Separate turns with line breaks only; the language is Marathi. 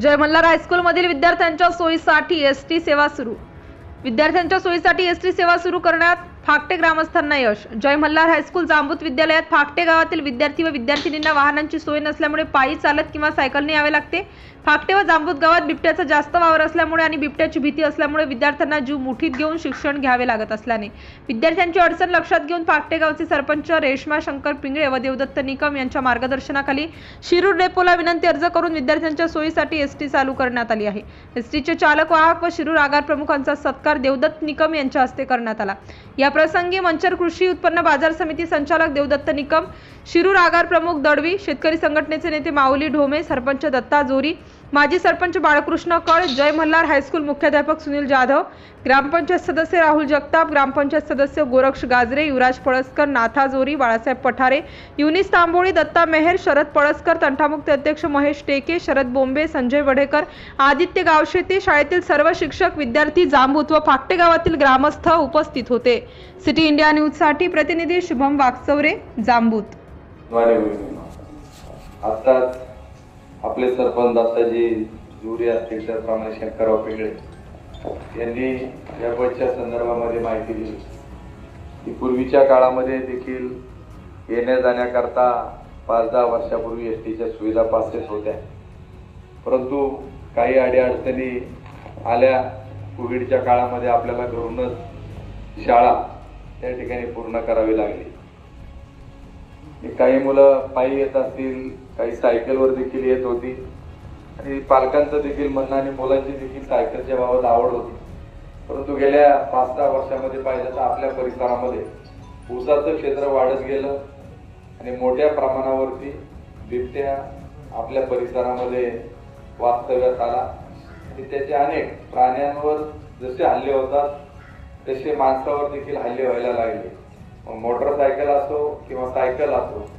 जय मल्हार हायस्कूलमधील विद्यार्थ्यांच्या सोयीसाठी एस टी सेवा सुरू. विद्यार्थ्यांच्या सोयीसाठी एस टी सेवा सुरू करण्यात फाकटे ग्रामस्थांना यश. जय मल्हार हायस्कूल जांबूत विद्यालयात फाकटे गावातील विद्यार्थी व विद्यार्थिनींना वाहनांची सोय नसल्यामुळे पायी चालत किंवा सायकलने यावे लागते. फाकटे व जांबूत गावात बिबट्याचा जास्त वावर असल्यामुळे आणि बिबट्याची भीती असल्यामुळे विद्यार्थ्यांना जीव मुठीत घेऊन शिक्षण घ्यावे लागत असल्याने. विद्यार्थ्यांची अडचण लक्षात घेऊन फाकटे गावचे सरपंच रेश्मा शंकर पिंगळे व देवदत्त निकम यांच्या मार्गदर्शनाखाली शिरूर डेपोला विनंती अर्ज करून विद्यार्थ्यांच्या सोयीसाठी एस टी चालू करण्यात आली आहे. एस टीचे चालक वाहक व शिरूर आगार प्रमुखांचा सत्कार देवदत्त निकम यांच्या हस्ते करण्यात आला. या प्रसंगी मंचर कृषी उत्पन्न बाजार समिती संचालक देवदत्त निकम शिरूर आगार प्रमुख दडवी शेतकरी संघटनेचे नेते माऊली ढोमे सरपंच दत्ता जोरी माजी सरपंच बाळकृष्ण कळ जय मल्हार हायस्कूल मुख्याध्यापक सुनील जाधव ग्रामपंचायत सदस्य राहुल जगताप ग्रामपंचायत सदस्य गोरक्ष गाजरे युवराज पळसकर नाथा जोरी बाळासाहेब पठारे युनिस तांबोळी दत्ता मेहेर शरद पळसकर तंटामुक्त अध्यक्ष महेश टेके शरद बोंबे संजय वढेकर आदित्य गावशेते शाळेतील सर्व शिक्षक विद्यार्थी जांबूत व फाकटे गावातील ग्रामस्थ उपस्थित होते. सिटी इंडिया न्यूजसाठी प्रतिनिधी शुभम वागचौरे जांबूत.
द्वारे आपले सरपंच दादाजी जुरी असतील त्याप्रमाणे शंकरराव पिंगळे यांनी या बसच्या संदर्भामध्ये माहिती दिली. की पूर्वीच्या काळामध्ये देखील येण्या जाण्याकरता पाच दहा वर्षापूर्वी एस टीच्या सुविधा पासेस होत्या. परंतु काही अडीअडचणी आल्या. कोविडच्या काळामध्ये आपल्याला घरूनच शाळा त्या ठिकाणी पूर्ण करावी लागली. काही मुलं पायी येत असतील काही सायकलवर देखील येत होती. आणि पालकांचं देखील म्हणणं आणि मुलांची देखील सायकलच्या बाबत आवड होती. परंतु गेल्या पाच सहा वर्षामध्ये पाहिलं तर आपल्या परिसरामध्ये ऊसाचं क्षेत्र वाढत गेलं आणि मोठ्या प्रमाणावरती बिबट्या आपल्या परिसरामध्ये वास्तव्यात आला. आणि त्याचे अनेक प्राण्यांवर जसे हल्ले होतात तसे माणसावर देखील हल्ले व्हायला लागले. मोटरसायकल असो किंवा सायकल असो.